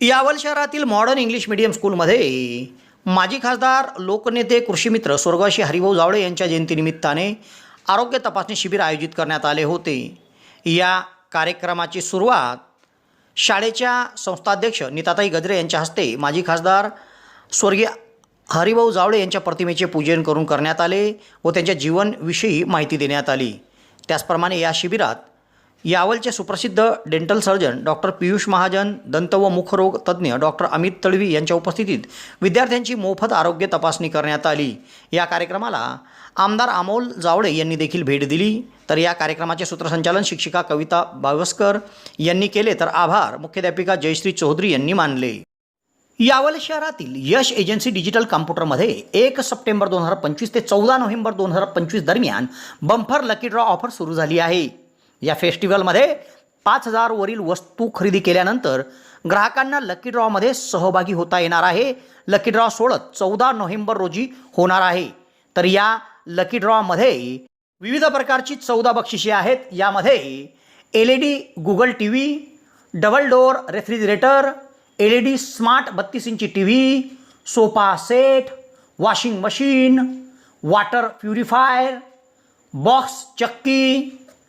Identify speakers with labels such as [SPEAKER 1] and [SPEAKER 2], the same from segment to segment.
[SPEAKER 1] यावल शहरातील modern English medium स्कूलमध्ये माजी खासदार लोकनेते कृषीमित्र स्वर्गवासी हरिभाऊ जावळे यांच्या जयंतीनिमित्ताने आरोग्य तपासणी शिबिर आयोजित करण्यात आले होते. या कार्यक्रमाची सुरुवात शाळेच्या संस्थाध्यक्ष नीताताई गजरे यांच्या हस्ते माजी खासदार स्वर्गीय हरिभाऊ जावळे यांच्या प्रतिमेचे पूजन करून करण्यात आले व त्यांच्या जीवनविषयी माहिती देण्यात आली. त्याचप्रमाणे या शिबिरात यावलचे सुप्रसिद्ध dental surgeon doctor Piyush Mahajan दंत व मुखरोग तज्ज्ञ डॉक्टर अमित तळवी यांच्या उपस्थितीत विद्यार्थ्यांची मोफत आरोग्य तपासणी करण्यात आली. या कार्यक्रमाला आमदार अमोल जावळे यांनी देखील भेट दिली. तर या कार्यक्रमाचे सूत्रसंचालन शिक्षिका कविता बावस्कर यांनी केले. तर आभार. मुख्याध्यापिका जयश्री चौधरी यांनी मानले. यावल शहरातील यश एजन्सी डिजिटल कॉम्प्युटरमध्ये एक सप्टेंबर दोन हजार पंचवीस ते चौदा नोव्हेंबर दोन हजार पंचवीस दरम्यान बंफर लकी ड्रॉ ऑफर सुरू झाली आहे. या फेस्टिवलमध्ये पाच हजारवरील वस्तू खरेदी केल्यानंतर ग्राहकांना लकी ड्रॉमध्ये सहभागी होता येणार आहे. लकी ड्रॉ सोडत चौदा नोव्हेंबर रोजी होणार आहे. तर या लकी ड्रॉमध्ये विविध प्रकारची चौदा बक्षिसे आहेत. यामध्ये L E D Google T V double door refrigerator L E D smart बत्तीस इंची T V sofa set washing machine water purifier box चक्की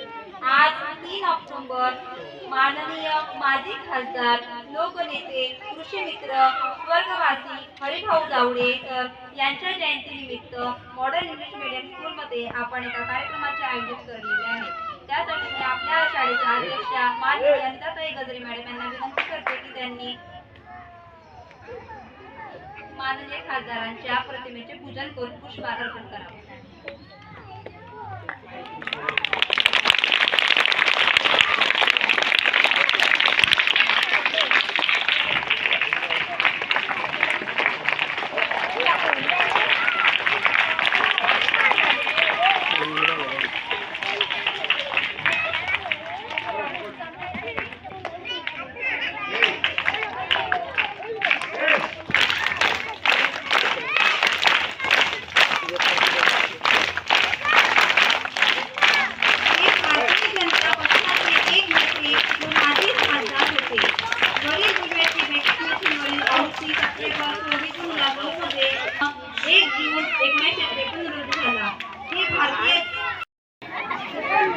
[SPEAKER 2] आज तीन ऑक्टोबर माननीय माजी खासदार लोकनेते कृषी मित्र स्वर्गवासी हरिभाऊ जावडे तर यांच्या जयंतीनिमित्त मॉडर्न इंग्लिश मीडियम स्कूलमध्ये आपण एका कार्यक्रमाचे आयोजित करलेले आहे. त्यासाठी मी आपल्या शाळेच्या अध्यक्षा माननीय अनिताताई गजरे मॅडम यांना विनंती करते की त्यांनी माननीय खासदारांच्या प्रतिमेचे पूजन करून पुष्प अर्पण करावे.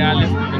[SPEAKER 3] ते आलेच